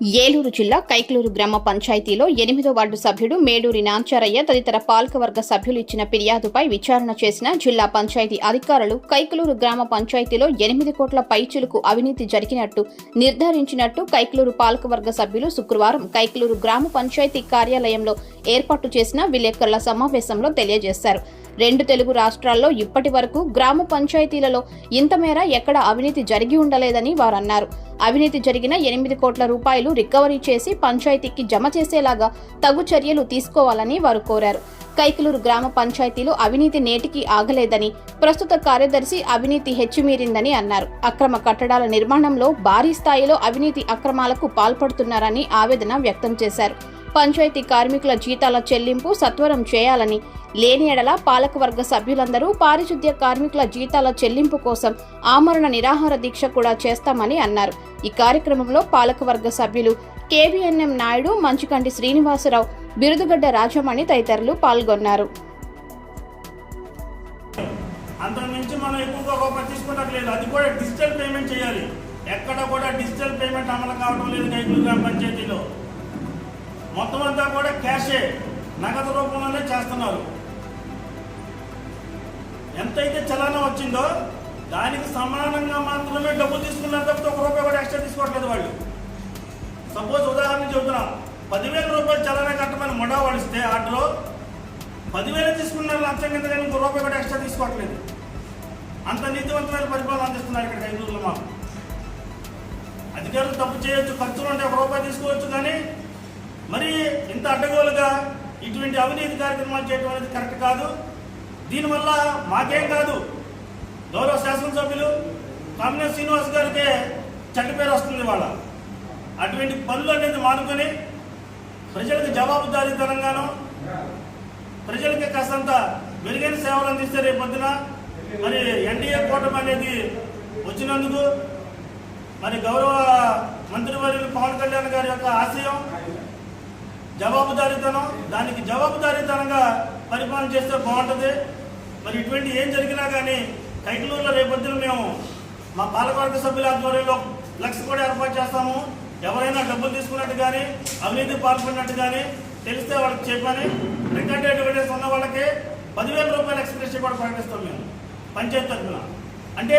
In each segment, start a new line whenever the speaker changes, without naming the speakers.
ఏలూరు జిల్లా కైకలూరు గ్రామ పంచాయతీలో ఎనిమిదో వార్డు సభ్యుడు మేడూరి నాంచారయ్య తదితర పాలకవర్గ సభ్యులు ఇచ్చిన ఫిర్యాదుపై విచారణ చేసిన జిల్లా పంచాయతీ అధికారులు కైకలూరు గ్రామ పంచాయతీలో ఎనిమిది కోట్ల పైచులకు అవినీతి జరిగినట్టు నిర్ధారించినట్టు కైకలూరు పాలకవర్గ సభ్యులు శుక్రవారం కైకలూరు గ్రామ పంచాయతీ కార్యాలయంలో ఏర్పాటు చేసిన విలేకరుల సమావేశంలో తెలియజేశారు. రెండు తెలుగు రాష్ట్రాల్లో ఇప్పటి వరకు గ్రామ పంచాయతీలలో ఇంత మేర ఎక్కడ అవినీతి జరిగి ఉండలేదని వారన్నారు. అవినీతి జరిగిన ఎనిమిది కోట్ల రూపాయలు రికవరీ చేసి పంచాయతీకి జమ చేసేలాగా తగు చర్యలు తీసుకోవాలని వారు కోరారు. కైకలూరు గ్రామ పంచాయతీలో అవినీతి నేటికి ఆగలేదని ప్రస్తుత కార్యదర్శి అవినీతి హెచ్చుమీరిందని అన్నారు. అక్రమ కట్టడాల నిర్మాణంలో భారీ స్థాయిలో అవినీతి అక్రమాలకు పాల్పడుతున్నారని ఆవేదన వ్యక్తం చేశారు. పంచాయతీ కార్మికుల జీతాల చెల్లింపు సత్వరం చేయాలని. లేని ఎడల పాలకవర్గ సభ్యులందరూ పారిశుద్ధ్య కార్మికుల జీతాల చెల్లింపు కోసం ఆమరణ నిరాహార దీక్ష కూడా చేస్తామని అన్నారు. ఈ కార్యక్రమంలో పాలకవర్గ సభ్యులు కేవీఎన్ఎం నాయుడు మంచుకంటి శ్రీనివాసరావు బిరుదుగడ్డ రాజమణి తదితరులు పాల్గొన్నారు.
అంతకుమించి మనం ఎక్కువగా రూపాయి అది కూడా డిజిటల్ పేమెంట్ చేయాలి. ఎక్కడ కూడా డిజిటల్ పేమెంట్ అమలు కావడం లేదు కైకులు గ్రామ పంచాయతీలో. మొత్తం అంతా కూడా క్యాషే నగదు రూపంలోనే చేస్తున్నారు. ఎంతైతే చలానా వచ్చిందో దానికి సమానంగా మాత్రమే డబ్బు తీసుకున్నారు తప్పితే ఒక రూపాయి కూడా ఎక్స్ట్రా తీసుకోవట్లేదు వాళ్ళు. సపోజ్ ఉదాహరణ చెబుతున్నా పదివేల రూపాయలు చలానా కట్టమని మొడా వాడిస్తే ఆర్డర్ పదివేలు తీసుకున్నారు లక్షం కింద కానీ ఇంకో రూపాయి కూడా ఎక్స్ట్రా తీసుకోవట్లేదు. అంత నీతివంతమైన పరిపాలన అందిస్తున్నారు ఇక్కడ ఐదుగురులో మాకు. అధికారులు తప్పు చేయొచ్చు ఖర్చులు ఉంటే ఒక రూపాయి తీసుకోవచ్చు కానీ మరి ఇంత అడ్డగోలుగా ఇటువంటి అవినీతి కార్యక్రమాలు చేయడం అనేది కరెక్ట్ కాదు. దీనివల్ల మాకేం కాదు. గౌరవ శాసనసభ్యులు కామినేని శ్రీనివాస్ గారికే చెడ్డ పేరు వస్తుంది వాళ్ళ అటువంటి పనులు అనేది మానుకొని ప్రజలకు జవాబుదారీతనంగాను ప్రజలకి కాస్తంత మెరుగైన సేవలు అందిస్తే రేపు పొద్దున మరి ఎన్డీఏ కూటమి అనేది వచ్చినందుకు మరి గౌరవ మంత్రివర్యులు పవన్ కళ్యాణ్ గారి యొక్క ఆశయం జవాబుదారీతనం దానికి జవాబుదారీతనంగా పరిపాలన చేస్తే బాగుంటుంది. మరి ఇటువంటి ఏం జరిగినా కానీ కైకలూరులో రేపొద్దున మేము మా పాలకవర్గ సభ్యుల ఆధ్వర్యంలో లక్ష కూడా ఏర్పాటు చేస్తాము. ఎవరైనా డబ్బులు తీసుకున్నట్టు కానీ అవినీతి పాల్పడినట్టు కానీ తెలిస్తే వాళ్ళకి చెప్పని రికార్డెడ్ ఎవిడెన్స్ ఉన్న వాళ్ళకి పదివేల రూపాయల ఎక్స్ప్రెస్ కూడా ప్రకటిస్తాం మేము పంచాయతీ తరఫున. అంటే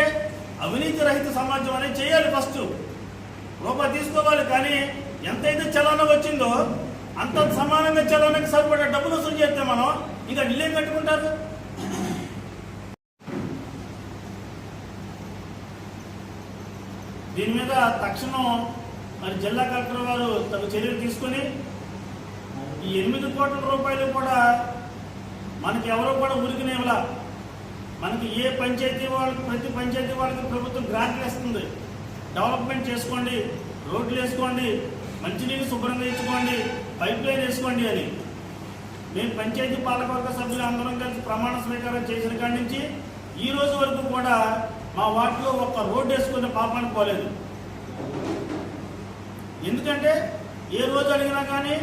అవినీతి రహిత సమాజం అనేది చేయాలి ఫస్ట్. రూపాయి తీసుకోవాలి కానీ ఎంతైతే చలానా వచ్చిందో అంత సమానంగా చదవడానికి సరిపడే డబ్బులు వసూలు చేస్తే మనం ఇంకా ఢిల్లీ కట్టుకుంటారు? దీని మీద తక్షణం మరి జిల్లా కలెక్టర్ వారు తగు చర్యలు తీసుకొని ఈ ఎనిమిది కోట్ల రూపాయలు కూడా మనకి ఎవరో కూడా ఉరికినేవలా మనకి ఏ పంచాయతీ వాళ్ళకి ప్రతి పంచాయతీ వాళ్ళకి ప్రభుత్వం గ్రాంట్లు ఇస్తుంది డెవలప్మెంట్ చేసుకోండి రోడ్లు వేసుకోండి మంచినీళ్ళు శుభ్రంగా ఇచ్చుకోండి. పైప్ లైన్ వేసుకోండి అని మేము పంచాయతీ పాలకవర్గ సభ్యులు అందరం కలిసి ప్రమాణ స్వీకారం చేసిన కాడి నుంచి ఈ రోజు వరకు కూడా మా వార్డులో ఒక్క రోడ్డు వేసుకున్న పాపానికి పోలేదు. ఎందుకంటే ఏ రోజు అడిగినా కానీ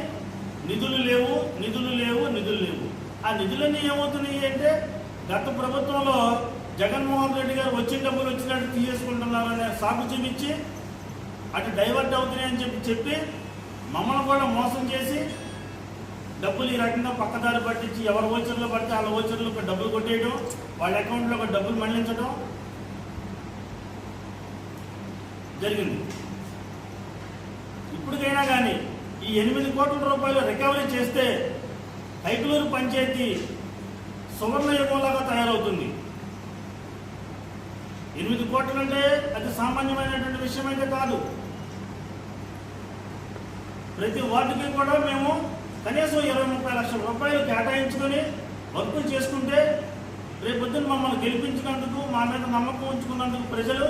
నిధులు లేవు నిధులు లేవు నిధులు లేవు. ఆ నిధులన్నీ ఏమవుతున్నాయి అంటే గత ప్రభుత్వంలో జగన్మోహన్ రెడ్డి గారు వచ్చిన డబ్బులు వచ్చినట్టు తీసేసుకుంటున్నారనే సాకు చూపించి అటు డైవర్ట్ అవుతున్నాయని చెప్పి చెప్పి మమ్మల్ని కూడా మోసం చేసి డబ్బులు ఈ రకంగా పక్కదారి పట్టించి ఎవరి ఓచర్లో పడితే వాళ్ళ ఓచర్లకు డబ్బులు కొట్టేయడం వాళ్ళ అకౌంట్లో ఒక డబ్బులు మళ్ళించడం జరిగింది. ఇప్పటికైనా కానీ ఈ ఎనిమిది కోట్ల రూపాయలు రికవరీ చేస్తే హైకులూరు పంచాయతీ సువర్ణ యుగంలాగా తయారవుతుంది. ఎనిమిది కోట్లు అంటే అది సామాన్యమైనటువంటి విషయం అయితే కాదు. ప్రతి వార్డుకి కూడా మేము కనీసం ఇరవై ముప్పై లక్షల రూపాయలు కేటాయించుకొని వర్కులు చేసుకుంటే రేపొద్దున మమ్మల్ని గెలిపించినందుకు మా మీద నమ్మకం ఉంచుకున్నందుకు ప్రజలు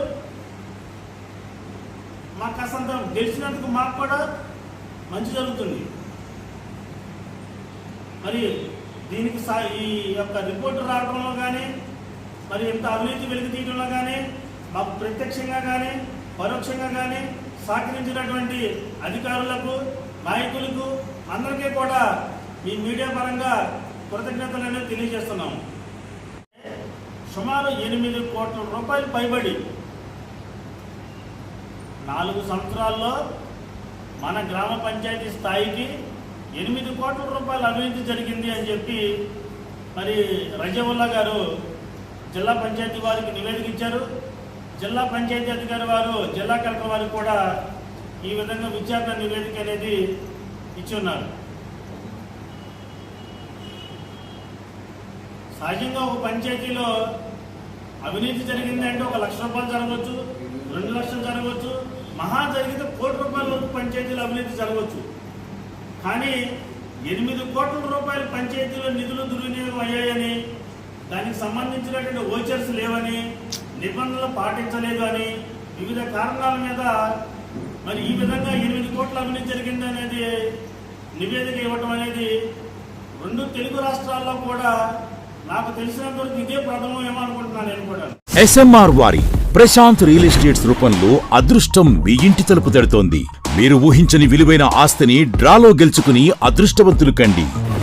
మాకు కాస్తంత గెలిచినందుకు మాకు కూడా మంచి జరుగుతుంది. మరి దీనికి సా ఈ యొక్క రిపోర్టు రావడంలో కానీ మరి ఇంత అవినీతి వెలికి తీయడంలో కానీ మాకు ప్రత్యక్షంగా కానీ పరోక్షంగా కానీ సహకరించినటువంటి అధికారులకు నాయకులకు అందరికీ కూడా ఈ మీడియా పరంగా కృతజ్ఞతలు అనేది తెలియజేస్తున్నాము సుమారు ఎనిమిది కోట్ల రూపాయలు పైబడి నాలుగు సంవత్సరాల్లో మన గ్రామ పంచాయతీ స్థాయికి ఎనిమిది కోట్ల రూపాయల అభివృద్ధి జరిగింది అని చెప్పి మరి రజవుల్లా గారు జిల్లా పంచాయతీ వారికి నివేదిక ఇచ్చారు. జిల్లా పంచాయతీ అధికారి వారు జిల్లా కలెక్టర్ వారు కూడా ఈ విధంగా విచారణ నివేదిక అనేది ఇచ్చి ఉన్నారు సహజంగా ఒక పంచాయతీలో అవినీతి జరిగిందంటే ఒక లక్ష రూపాయలు జరగవచ్చు రెండు లక్షలు జరగవచ్చు మహా జరిగితే కోటి రూపాయల వరకు పంచాయతీలో అవినీతి జరగవచ్చు. కానీ ఎనిమిది కోట్ల రూపాయల పంచాయతీలో నిధులు దుర్వినియోగం అయ్యాయని దానికి సంబంధించినటువంటి ఓచర్స్ లేవని నిబంధనలు పాటించలేదు అని వివిధ కారణాల మీద మరి ఈ విధంగా ఎనిమిది కోట్ల అవినీతి జరిగింది అనేది నివేదిక ఇవ్వటం అనేది రెండు తెలుగు రాష్ట్రాల్లో కూడా నాకు తెలిసినంతవరకు ఇదే ప్రథమం ఏమనుకుంటున్నాను నేను కూడా.
ఎస్ఎంఆర్ వారి ప్రశాంత్ రియల్ ఎస్టేట్స్ రూపంలో అదృష్టం మీ ఇంటి తలుపు తడుతోంది. మీరు ఊహించని విలువైన ఆస్తిని డ్రాలో గెలుచుకుని అదృష్టవంతులు కండి.